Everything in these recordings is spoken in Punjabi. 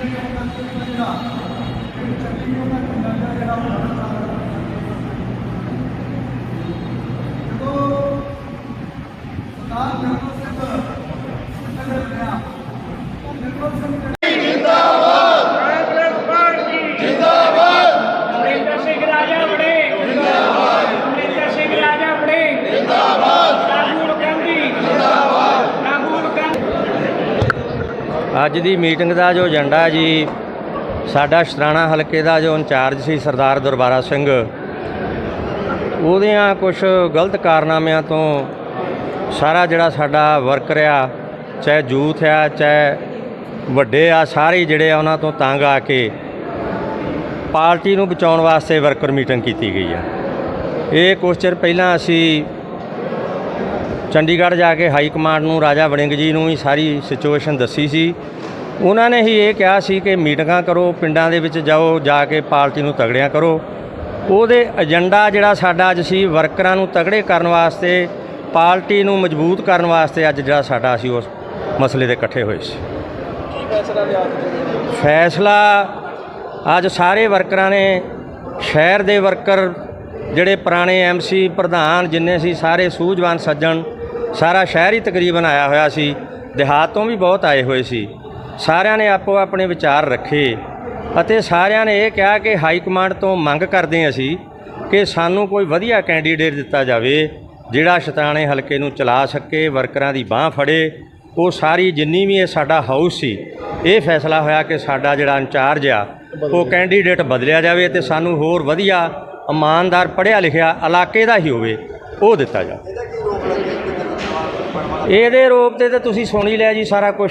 훌륭한 분입니다. 진짜 훌륭한 분이라고 ਅੱਜ ਦੀ ਮੀਟਿੰਗ ਦਾ ਜੋ ਏਜੰਡਾ ਜੀ, ਸਾਡਾ ਸ਼ਤਰਾਣਾ ਹਲਕੇ ਦਾ ਜੋ ਇੰਚਾਰਜ ਸੀ ਸਰਦਾਰ ਦਰਬਾਰਾ ਸਿੰਘ, ਉਹਦੀਆਂ ਕੁਝ ਗਲਤ ਕਾਰਨਾਮਿਆਂ ਤੋਂ ਸਾਰਾ ਜਿਹੜਾ ਸਾਡਾ ਵਰਕਰ ਆ ਚਾਹੇ ਯੂਥ ਆ, ਚਾਹੇ ਵੱਡੇ ਆ, ਸਾਰੇ ਜਿਹੜੇ ਆ ਉਹਨਾਂ ਤੋਂ ਤੰਗ ਆ ਕੇ ਪਾਰਟੀ ਨੂੰ ਬਚਾਉਣ ਵਾਸਤੇ ਵਰਕਰ ਮੀਟਿੰਗ ਕੀਤੀ ਗਈ ਆ। ਇਹ ਕੁਛ ਚਿਰ ਪਹਿਲਾਂ ਅਸੀਂ ਚੰਡੀਗੜ੍ਹ ਜਾ ਕੇ ਹਾਈ ਕਮਾਂਡ ਨੂੰ ਰਾਜਾ ਵੜਿੰਗ ਜੀ ਨੂੰ ਹੀ ਸਾਰੀ ਸਿਚੁਏਸ਼ਨ ਦੱਸੀ ਸੀ। ਉਹਨਾਂ ਨੇ ਹੀ ਇਹ ਕਿਹਾ ਸੀ ਕਿ ਮੀਟਿੰਗਾਂ ਕਰੋ ਪਿੰਡਾਂ ਦੇ ਵਿੱਚ ਜਾਓ ਜਾ ਕੇ ਪਾਰਟੀ ਨੂੰ ਤਗੜਿਆਂ ਕਰੋ। ਉਹਦੇ ਏਜੰਡਾ ਜਿਹੜਾ ਸਾਡਾ ਅੱਜ ਸੀ ਵਰਕਰਾਂ ਨੂੰ ਤਗੜੇ ਕਰਨ ਵਾਸਤੇ ਪਾਰਟੀ ਨੂੰ ਮਜ਼ਬੂਤ ਕਰਨ ਵਾਸਤੇ ਅੱਜ ਜਿਹੜਾ ਸਾਡਾ ਅਸੀਂ ਉਸ ਮਸਲੇ ਦੇ ਇਕੱਠੇ ਹੋਏ ਸੀ। ਫੈਸਲਾ ਅੱਜ? ਸਾਰੇ ਵਰਕਰਾਂ ਨੇ ਸ਼ਹਿਰ ਦੇ ਵਰਕਰ ਜਿਹੜੇ ਪੁਰਾਣੇ ਐਮਸੀ ਪ੍ਰਧਾਨ ਜਿੰਨੇ ਸੀ ਸਾਰੇ ਸੂਝਵਾਨ ਸੱਜਣ ਸਾਰਾ ਸ਼ਹਿਰ ਹੀ ਤਕਰੀਬਨ ਆਇਆ ਹੋਇਆ ਸੀ, ਦਿਹਾਤ ਤੋਂ ਵੀ ਬਹੁਤ ਆਏ ਹੋਏ ਸੀ। ਸਾਰਿਆਂ ਨੇ ਆਪੋ ਆਪਣੇ ਵਿਚਾਰ ਰੱਖੇ ਅਤੇ ਸਾਰਿਆਂ ਨੇ ਇਹ ਕਿਹਾ ਕਿ ਹਾਈ ਕਮਾਂਡ ਤੋਂ ਮੰਗ ਕਰਦੇ ਅਸੀਂ ਕਿ ਸਾਨੂੰ ਕੋਈ ਵਧੀਆ ਕੈਂਡੀਡੇਟ ਦਿੱਤਾ ਜਾਵੇ, ਜਿਹੜਾ ਸ਼ਤਾਣੇ ਹਲਕੇ ਨੂੰ ਚਲਾ ਸਕੇ, ਵਰਕਰਾਂ ਦੀ ਬਾਹ ਫੜੇ। ਉਹ ਸਾਰੀ ਜਿੰਨੀ ਵੀ ਇਹ ਸਾਡਾ ਹਾਊਸ ਸੀ, ਇਹ ਫੈਸਲਾ ਹੋਇਆ ਕਿ ਸਾਡਾ ਜਿਹੜਾ ਇੰਚਾਰਜ ਆ, ਉਹ ਕੈਂਡੀਡੇਟ ਬਦਲਿਆ ਜਾਵੇ ਤੇ ਸਾਨੂੰ ਹੋਰ ਵਧੀਆ ਇਮਾਨਦਾਰ ਪੜ੍ਹਿਆ ਲਿਖਿਆ ਇਲਾਕੇ ਦਾ ਹੀ ਹੋਵੇ, ਉਹ ਦਿੱਤਾ ਜਾਵੇ। ਇਹਦੇ ਰੂਪ ਤੇ ਤਾਂ ਤੁਸੀਂ ਸੁਣ ਹੀ ਲਿਆ ਜੀ ਸਾਰਾ ਕੁਝ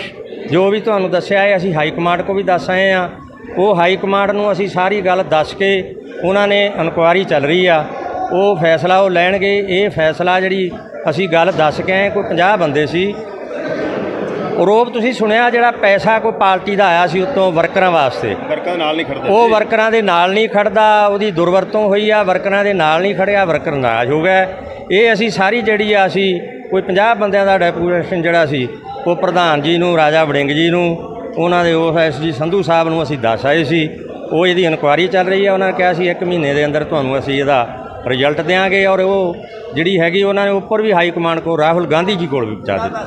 ਜੋ ਵੀ ਤੁਹਾਨੂੰ ਦੱਸਿਆ ਹੈ ਅਸੀਂ ਹਾਈ ਕਮਾਂਡ ਕੋ ਵੀ ਦੱਸ ਆਏ ਆ ਉਹ ਹਾਈ ਕਮਾਂਡ ਨੂੰ ਅਸੀਂ ਸਾਰੀ ਗੱਲ ਦੱਸ ਕੇ ਉਹਨਾਂ ਨੇ ਇਨਕੁਆਰੀ ਚੱਲ ਰਹੀ ਆ। ਉਹ ਫੈਸਲਾ ਉਹ ਲੈਣਗੇ। ਇਹ ਫੈਸਲਾ ਜਿਹੜੀ ਅਸੀਂ ਗੱਲ ਦੱਸ ਕੇ ਆਏ ਕੋਈ 50 ਬੰਦੇ ਸੀ। ਰੋਪ ਤੁਸੀਂ ਸੁਣਿਆ ਜਿਹੜਾ ਪੈਸਾ ਕੋਈ ਪਾਰਟੀ ਦਾ ਆਇਆ ਸੀ ਉਤੋਂ ਵਰਕਰਾਂ ਵਾਸਤੇ? ਵਰਕਰਾਂ ਨਾਲ ਨਹੀਂ ਖੜਦੇ ਉਹ ਵਰਕਰਾਂ ਦੇ ਨਾਲ ਨਹੀਂ ਖੜਦਾ ਉਹਦੀ ਦੁਰਵਰਤੋਂ ਹੋਈ ਆ ਵਰਕਰਾਂ ਦੇ ਨਾਲ ਨਹੀਂ ਖੜਿਆ ਵਰਕਰ ਨਾਰਾਜ਼ ਹੋ ਗਏ ਇਹ ਅਸੀਂ ਸਾਰੀ ਜਿਹੜੀ ਆ ਅਸੀਂ ਕੋਈ 50 ਬੰਦਿਆਂ ਦਾ ਡੈਪੂਟੇਸ਼ਨ ਜਿਹੜਾ ਸੀ, ਉਹ ਪ੍ਰਧਾਨ ਜੀ ਨੂੰ, ਰਾਜਾ ਵੜਿੰਗ ਜੀ ਨੂੰ, ਉਹਨਾਂ ਦੇ ਉਹ ਐਸਜੀ ਸੰਧੂ ਸਾਹਿਬ ਨੂੰ ਅਸੀਂ ਦੱਸ ਆਏ ਸੀ। ਉਹ ਇਹਦੀ ਇਨਕੁਆਰੀ ਚੱਲ ਰਹੀ ਹੈ ਉਹਨਾਂ ਨੇ ਕਿਹਾ ਸੀ ਇੱਕ ਮਹੀਨੇ ਦੇ ਅੰਦਰ ਤੁਹਾਨੂੰ ਅਸੀਂ ਇਹਦਾ ਰਿਜ਼ਲਟ ਦੇਵਾਂਗੇ ਔਰ ਉਹ ਜਿਹੜੀ ਹੈਗੀ ਉਹਨਾਂ ਨੇ ਉੱਪਰ ਵੀ ਹਾਈ ਕਮਾਂਡ ਕੋ ਰਾਹੁਲ ਗਾਂਧੀ ਜੀ ਕੋਲ ਵੀ ਪਹੁੰਚਾ ਦਿੱਤੀ।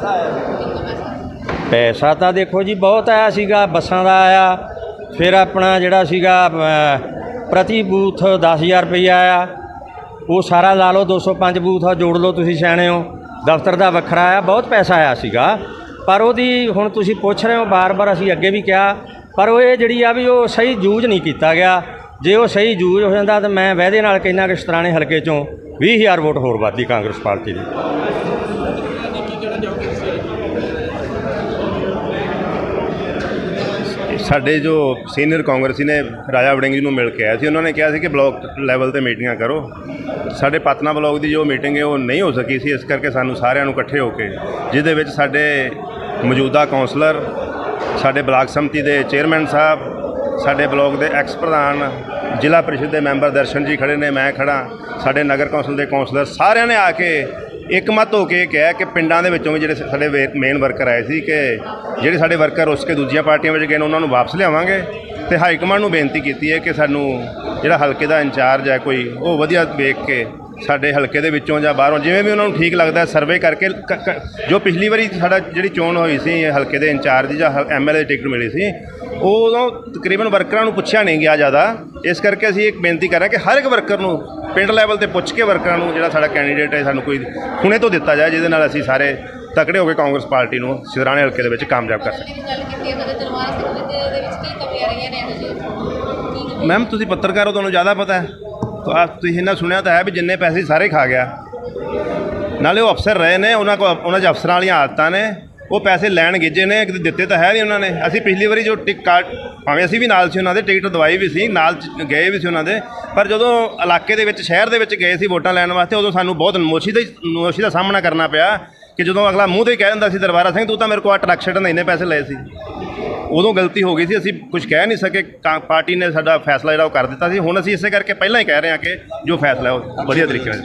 ਪੈਸਾ ਤਾਂ ਦੇਖੋ ਜੀ ਬਹੁਤ ਆਇਆ ਸੀਗਾ, ਬੱਸਾਂ ਦਾ ਆਇਆ, ਫਿਰ ਆਪਣਾ ਜਿਹੜਾ ਸੀਗਾ ਪ੍ਰਤੀ ਬੂਥ 10000 ਰੁਪਈਆ ਆਇਆ। ਉਹ ਸਾਰਾ ਲਾ ਲਓ 205 ਬੂਥ ਆ, ਜੋੜ ਲਓ ਤੁਸੀਂ ਸਿਆਣੇ ਹੋ। ਦਫ਼ਤਰ ਦਾ ਵੱਖਰਾ ਆਇਆ ਬਹੁਤ ਪੈਸਾ ਆਇਆ ਸੀਗਾ। ਪਰ ਉਹਦੀ ਹੁਣ ਤੁਸੀਂ ਪੁੱਛ ਰਹੇ ਹੋ, ਬਾਰ-ਬਾਰ ਅਸੀਂ ਅੱਗੇ ਵੀ ਕਿਹਾ, ਪਰ ਉਹ ਇਹ ਜਿਹੜੀ ਆ ਵੀ ਉਹ ਸਹੀ ਯੂਜ਼ ਨਹੀਂ ਕੀਤਾ ਗਿਆ। ਜੇ ਉਹ ਸਹੀ ਯੂਜ਼ ਹੋ ਜਾਂਦਾ ਤਾਂ ਮੈਂ ਵਾਅਦੇ ਨਾਲ ਕਹਿੰਦਾ ਕਿ ਸ਼ਤਰਾਣੇ ਹਲਕੇ ਚੋਂ 20000 ਵੋਟ ਹੋਰ ਵੱਧਦੀ ਕਾਂਗਰਸ ਪਾਰਟੀ ਦੀ। ਸਾਡੇ ਜੋ ਸੀਨੀਅਰ ਕਾਂਗਰਸੀ ਨੇ ਰਾਜਾ ਵੜਿੰਗ ਜੀ ਨੂੰ ਮਿਲ ਕੇ ਆਏ ਸੀ, ਉਹਨਾਂ ਨੇ ਕਿਹਾ ਸੀ ਕਿ ਬਲਾਕ ਲੈਵਲ ਤੇ ਮੀਟਿੰਗਾਂ ਕਰੋ। ਸਾਡੇ ਪਤਨਾ ਬਲਾਕ ਦੀ ਜੋ ਮੀਟਿੰਗ ਹੈ, ਉਹ ਨਹੀਂ ਹੋ ਸਕੀ ਸੀ, ਇਸ ਕਰਕੇ ਸਾਨੂੰ ਸਾਰਿਆਂ ਨੂੰ ਇਕੱਠੇ ਹੋ ਕੇ, ਜਿਹਦੇ ਵਿੱਚ ਸਾਡੇ ਮੌਜੂਦਾ ਕਾਉਂਸਲਰ ਸਾਡੇ ਬਲਾਕ ਸਮਿਤੀ ਦੇ ਚੇਅਰਮੈਨ ਸਾਹਿਬ, ਸਾਡੇ ਬਲਾਕ ਦੇ ਐਕਸ ਪ੍ਰਧਾਨ, ਜ਼ਿਲ੍ਹਾ ਪ੍ਰੀਸ਼ਦ ਦੇ ਮੈਂਬਰ ਦਰਸ਼ਨ ਜੀ ਖੜੇ ਨੇ, ਮੈਂ ਖੜਾ, ਸਾਡੇ ਨਗਰ ਕੌਂਸਲ ਦੇ ਕਾਉਂਸਲਰ ਸਾਰਿਆਂ ਨੇ ਆ ਕੇ ਇੱਕਮਤ ਹੋ ਕੇ ਕਿਹਾ ਕਿ ਪਿੰਡਾਂ ਦੇ ਵਿੱਚੋਂ ਵੀ ਜਿਹੜੇ ਸਾਡੇ ਮੇਨ ਵਰਕਰ ਆਏ ਸੀ ਕਿ ਜਿਹੜੇ ਸਾਡੇ ਵਰਕਰ ਉਸ ਕੇ ਦੂਜੀਆਂ ਪਾਰਟੀਆਂ ਵਿੱਚ ਗਏ ਨੇ, ਉਹਨਾਂ ਨੂੰ ਵਾਪਸ ਲਿਆਵਾਂਗੇ। ਤੇ ਹਾਈ ਕਮਾਂਡ ਨੂੰ ਬੇਨਤੀ ਕੀਤੀ ਹੈ ਕਿ ਸਾਨੂੰ ਜਿਹੜਾ ਹਲਕੇ ਦਾ ਇੰਚਾਰਜ ਹੈ ਕੋਈ, ਉਹ ਵਧੀਆ ਵੇਖ ਕੇ ਸਾਡੇ ਹਲਕੇ ਦੇ ਵਿੱਚੋਂ ਜਾਂ ਬਾਹਰੋਂ ਜਿਵੇਂ ਵੀ ਉਹਨਾਂ ਨੂੰ ਠੀਕ ਲੱਗਦਾ ਸਰਵੇ ਕਰਕੇ ਕ- ਜੋ ਪਿਛਲੀ ਵਾਰੀ ਸਾਡਾ ਜਿਹੜੀ ਚੋਣ ਹੋਈ ਸੀ ਹਲਕੇ ਦੇ ਇੰਚਾਰਜ ਦੀ ਜਾਂ ਐਮਐਲਏ ਦੀ ਟਿਕਟ ਮਿਲੀ ਸੀ ਉਹ ਉਦੋਂ ਤਕਰੀਬਨ ਵਰਕਰਾਂ ਨੂੰ ਪੁੱਛਿਆ ਨਹੀਂ ਗਿਆ ਜ਼ਿਆਦਾ। ਇਸ ਕਰਕੇ ਅਸੀਂ ਇੱਕ ਬੇਨਤੀ ਕਰ ਰਹੇ ਕਿ ਹਰ ਇੱਕ ਵਰਕਰ ਨੂੰ ਪਿੰਡ ਲੈਵਲ ਤੇ ਪੁੱਛ ਕੇ ਵਰਕਰਾਂ ਨੂੰ ਜਿਹੜਾ ਸਾਡਾ ਕੈਂਡੀਡੇਟ ਹੈ ਸਾਨੂੰ ਕੋਈ ਹੁਣੇ ਤੋਂ ਦਿੱਤਾ ਜਾਏ, ਜਿਹਦੇ ਨਾਲ ਅਸੀਂ ਸਾਰੇ ਤਕੜੇ ਹੋ ਕੇ ਕਾਂਗਰਸ ਪਾਰਟੀ ਨੂੰ ਸਿਧਰਾਣੇ ਹਲਕੇ ਦੇ ਵਿੱਚ ਕਾਮਯਾਬ ਕਰ ਸਕੀਏ। ਮੈਮ ਤੁਸੀਂ ਪੱਤਰਕਾਰ ਹੋ ਤੁਹਾਨੂੰ ਜ਼ਿਆਦਾ ਪਤਾ ਹੈ। ਤੁਸੀਂ ਇਹਨਾਂ ਸੁਣਿਆ ਤਾਂ ਹੈ ਵੀ ਜਿੰਨੇ ਪੈਸੇ ਸਾਰੇ ਖਾ ਗਿਆ। ਨਾਲੇ ਉਹ ਅਫਸਰ ਰਹੇ ਨੇ, ਉਹਨਾਂ ਕੋ ਉਹਨਾਂ 'ਚ ਅਫਸਰਾਂ ਵਾਲੀਆਂ ਆਦਤਾਂ ਨੇ। ਉਹ ਪੈਸੇ ਲੈਣ ਗਿੱਜੇ ਨੇ, ਕਿਤੇ ਦਿੱਤੇ ਤਾਂ ਹੈ ਨਹੀਂ ਉਹਨਾਂ ਨੇ। ਅਸੀਂ ਪਿਛਲੀ ਵਾਰੀ ਜੋ ਟਿਕ ਕਾਰਡ ਭਾਵੇਂ ਅਸੀਂ ਵੀ ਨਾਲ ਸੀ ਉਹਨਾਂ ਦੇ, ਟਿਕਟ ਦਵਾਈ ਵੀ ਸੀ, ਨਾਲ ਚ- ਗਏ ਵੀ ਸੀ ਉਹਨਾਂ ਦੇ, ਪਰ ਜਦੋਂ ਇਲਾਕੇ ਦੇ ਵਿੱਚ, ਸ਼ਹਿਰ ਦੇ ਵਿੱਚ ਗਏ ਸੀ ਵੋਟਾਂ ਲੈਣ ਵਾਸਤੇ, ਉਦੋਂ ਸਾਨੂੰ ਬਹੁਤ ਨਮੋਸ਼ੀ ਦਾ ਨਮੋਸ਼ੀ ਦਾ ਸਾਹਮਣਾ ਕਰਨਾ ਪਿਆ ਕਿ ਜਦੋਂ ਅਗਲਾ ਮੂੰਹ ਤੇ ਕਹਿ ਦਿੰਦਾ ਸੀ, ਦਰਬਾਰਾ ਸਿੰਘ, ਤੂੰ ਤਾਂ ਮੇਰੇ ਕੋਲ ਆ ਟਰੱਕ ਛੱਡਣ ਦੇ ਇੰਨੇ ਪੈਸੇ ਲਏ ਸੀ। ਉਦੋਂ ਗਲਤੀ ਹੋ ਗਈ ਸੀ, ਅਸੀਂ ਕੁਝ ਕਹਿ ਨਹੀਂ ਸਕੇ। ਕਾਂ- ਪਾਰਟੀ ਨੇ ਸਾਡਾ ਫੈਸਲਾ ਜਿਹੜਾ ਉਹ ਕਰ ਦਿੱਤਾ ਸੀ। ਹੁਣ ਅਸੀਂ ਇਸੇ ਕਰਕੇ ਪਹਿਲਾਂ ਹੀ ਕਹਿ ਰਹੇ ਹਾਂ ਕਿ ਜੋ ਫੈਸਲਾ ਉਹ ਵਧੀਆ ਤਰੀਕੇ ਨਾਲ